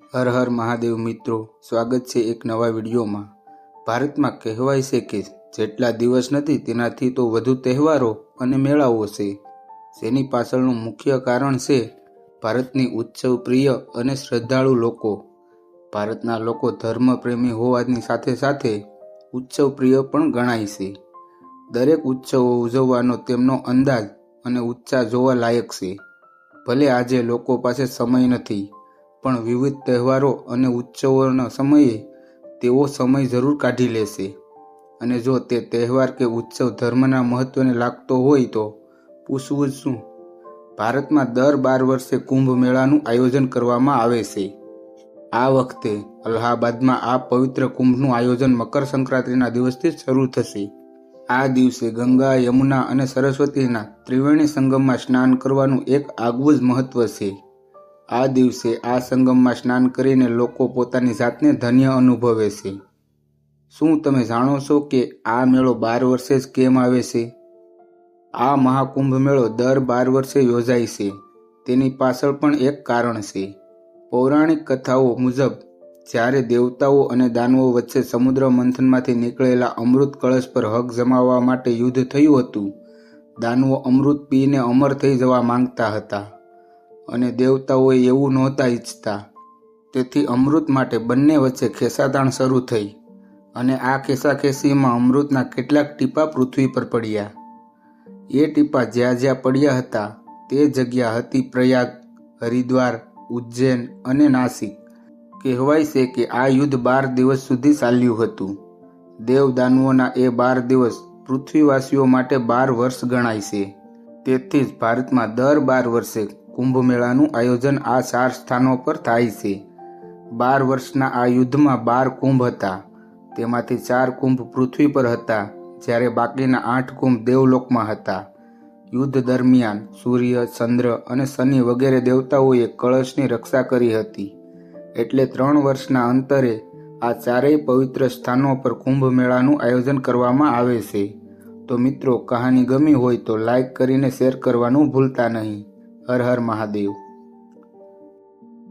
હર હર મહાદેવ મિત્રો, સ્વાગત છે એક નવા વિડીયોમાં. ભારતમાં કહેવાય છે કે જેટલા દિવસ નથી, તેનાથી તો વધુ તહેવારો અને મેળાઓ છે. જેની પાછળનું મુખ્ય કારણ છે ભારતની ઉત્સવ પ્રિય અને શ્રદ્ધાળુ લોકો. ભારતના લોકો ધર્મપ્રેમી હોવાની સાથે સાથે ઉત્સવ પ્રિય પણ ગણાય છે. દરેક ઉત્સવો ઉજવવાનો તેમનો અંદાજ અને ઉત્સાહ જોવા લાયક છે. ભલે આજે લોકો પાસે સમય નથી પણ વિવિધ તહેવારો અને ઉત્સવોના સમયે તેઓ સમય જરૂર કાઢી લેશે. અને જો તે તહેવાર કે ઉત્સવ ધર્મના મહત્વને લાગતો હોય તો પૂછવું શું? ભારતમાં દર બાર વર્ષે કુંભ મેળાનું આયોજન કરવામાં આવે છે. આ વખતે અલ્હાબાદમાં આ પવિત્ર કુંભનું આયોજન મકર સંક્રાંતિના દિવસથી શરૂ થશે. આ દિવસે ગંગા, યમુના અને સરસ્વતીના ત્રિવેણી સંગમમાં સ્નાન કરવાનું એક આગવું જ મહત્વ છે. આ દિવસે આ સંગમમાં સ્નાન કરીને લોકો પોતાની જાતને ધન્ય અનુભવે છે. શું તમે જાણો છો કે આ મેળો બાર વર્ષે જ કેમ આવે છે? આ મહાકુંભ મેળો દર બાર વર્ષે યોજાય છે. તેની પાછળ પણ એક કારણ છે. પૌરાણિક કથાઓ મુજબ, જ્યારે દેવતાઓ અને દાનવો વચ્ચે સમુદ્ર મંથનમાંથી નીકળેલા અમૃત કળશ પર હક જમાવવા માટે યુદ્ધ થયું હતું, દાનવો અમૃત પીને અમર થઈ જવા માંગતા હતા. અને દેવતાઓએ એવું નહોતા ઈચ્છતા. તેથી અમૃત માટે બંને વચ્ચે ખેસાતાણ શરૂ થઈ અને આ ખેસાખેસીમાં અમૃતના કેટલાક ટીપા પૃથ્વી પર પડ્યા. એ ટીપા જ્યાં જ્યાં પડ્યા હતા તે જગ્યા હતી પ્રયાગ, હરિદ્વાર, ઉજ્જૈન અને નાસિક. કહેવાય છે કે આ યુદ્ધ બાર દિવસ સુધી ચાલ્યું હતું. દેવદાનુઓના એ બાર દિવસ પૃથ્વીવાસીઓ માટે બાર વર્ષ ગણાય છે. તેથી જ ભારતમાં દર બાર વર્ષે કુંભ મેળાનું આયોજન આ ચાર સ્થાનો પર થાય છે. બાર વર્ષના આ યુદ્ધમાં બાર કુંભ હતા. તેમાંથી ચાર કુંભ પૃથ્વી પર હતા, જ્યારે બાકીના આઠ કુંભ દેવલોકમાં હતા. યુદ્ધ દરમિયાન સૂર્ય, ચંદ્ર અને શનિ વગેરે દેવતાઓએ કળશની રક્ષા કરી હતી. એટલે ત્રણ વર્ષના અંતરે આ ચારેય પવિત્ર સ્થાનો પર કુંભ મેળાનું આયોજન કરવામાં આવે છે. તો મિત્રો, કહાની ગમી હોય તો લાઈક કરીને શેર કરવાનું ભૂલતા નહીં. હર હર મહાદેવ.